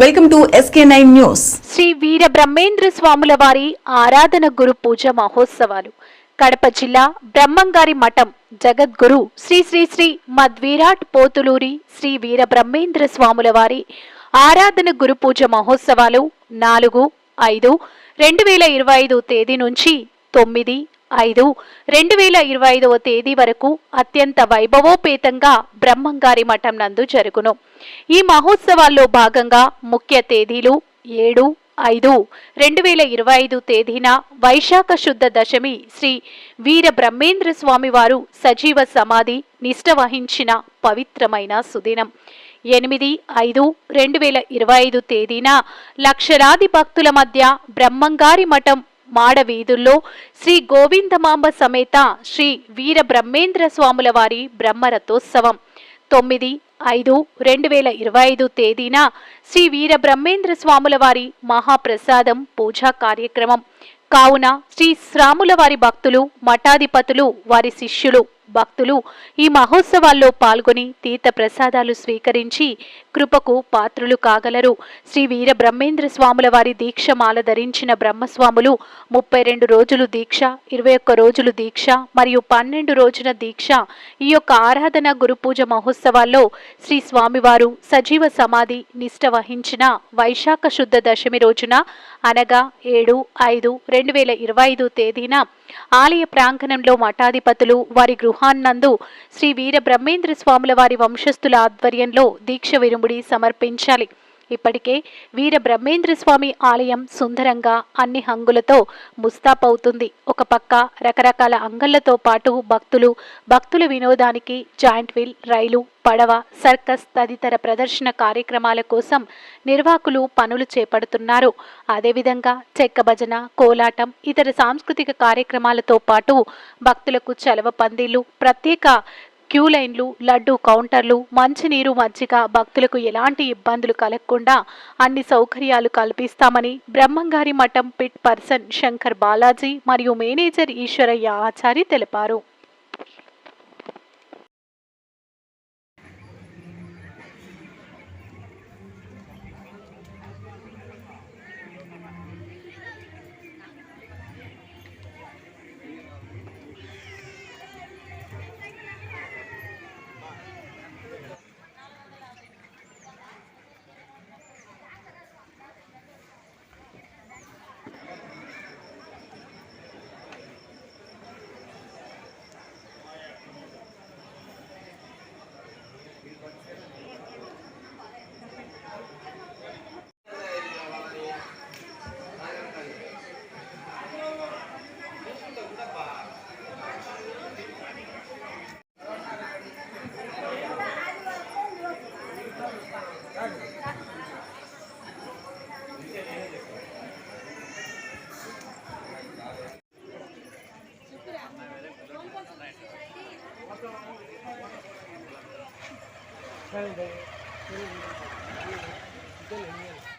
Welcome to SK nine news. Sri Veera Brahmendra స్వాముల వారి ఆరాధన గురు పూజ మహోత్సవాలు. కడప జిల్లా బ్రహ్మంగారి మఠం జగద్గురు శ్రీ శ్రీ శ్రీ మద్విరాట్ పోతులూరి శ్రీ వీర బ్రహ్మేంద్ర స్వాముల వారి ఆరాధన గురు పూజ మహోత్సవాలు నాలుగు ఐదు రెండు వేల ఇరవై ఐదు తేదీ నుంచి తొమ్మిది ఐదు. రెండు వేల ఇరవై ఐదవ తేదీ వరకు అత్యంత వైభవోపేతంగా బ్రహ్మంగారి మఠం నందు జరుగును. ఈ మహోత్సవాల్లో భాగంగా ముఖ్య తేదీలు ఏడు ఐదు. రెండు వేల ఇరవై ఐదు తేదీన వైశాఖ శుద్ధ దశమి శ్రీ వీర బ్రహ్మేంద్ర స్వామివారు సజీవ సమాధి నిష్ట వహించిన పవిత్రమైన సుదినం. ఎనిమిది ఐదు. రెండు వేల ఇరవై ఐదు తేదీన లక్షలాది భక్తుల మధ్య బ్రహ్మంగారి మఠం మాడవీధుల్లో శ్రీ గోవిందమాంబ సమేత శ్రీ వీర బ్రహ్మేంద్ర స్వాముల వారి బ్రహ్మరథోత్సవం. తొమ్మిది ఐదు రెండు వేల ఇరవై ఐదు తేదీన శ్రీ వీర బ్రహ్మేంద్ర స్వాముల వారి మహాప్రసాదం పూజా కార్యక్రమం. కావున శ్రీ శ్రాముల వారి భక్తులు మఠాధిపతులు వారి శిష్యులు భక్తులు ఈ మహోత్సవాల్లో పాల్గొని తీర్థ ప్రసాదాలు స్వీకరించి కృపకు పాత్రులు కాగలరు. శ్రీ వీర బ్రహ్మేంద్ర స్వాముల వారి దీక్షమాల ధరించిన బ్రహ్మస్వాములు ముప్పై రెండు రోజులు దీక్ష ఇరవై ఒక్క రోజులు దీక్ష మరియు పన్నెండు రోజుల దీక్ష ఈ యొక్క ఆరాధన గురు పూజ మహోత్సవాల్లో శ్రీ స్వామివారు సజీవ సమాధి నిష్ట వహించిన వైశాఖ శుద్ధ దశమి రోజున అనగా ఏడు ఐదు రెండు వేల ఇరవై ఐదు తేదీన ఆలయ ప్రాంగణంలో మఠాధిపతులు వారి గృహాన్నందు శ్రీ వీర బ్రహ్మేంద్ర స్వాముల వారి వంశస్థుల ఆధ్వర్యంలో దీక్ష విరుముడి సమర్పించాలి. ఇప్పటికే వీర బ్రహ్మేంద్ర స్వామి ఆలయం సుందరంగా అన్ని హంగులతో ముస్తాపవుతుంది. ఒక పక్క రకరకాల అంగళ్ళతో పాటు భక్తులు భక్తుల వినోదానికి జాయింట్ వీల్ రైలు పడవ సర్కస్ తదితర ప్రదర్శన కార్యక్రమాల కోసం నిర్వాహకులు పనులు చేపడుతున్నారు. అదేవిధంగా చెక్క భజన కోలాటం ఇతర సాంస్కృతిక కార్యక్రమాలతో పాటు భక్తులకు చలవ పందిళ్ళు ప్రత్యేక క్యూ లైన్లు లడ్డు కౌంటర్లు మంచినీరు మజ్జిగ భక్తులకు ఎలాంటి ఇబ్బందులు కలగకుండా అన్ని సౌకర్యాలు కల్పిస్తామని బ్రహ్మంగారి మఠం పిట్ పర్సన్ శంకర్ బాలాజీ మరియు మేనేజర్ ఈశ్వరయ్య ఆచారి తెలిపారు. Thank you.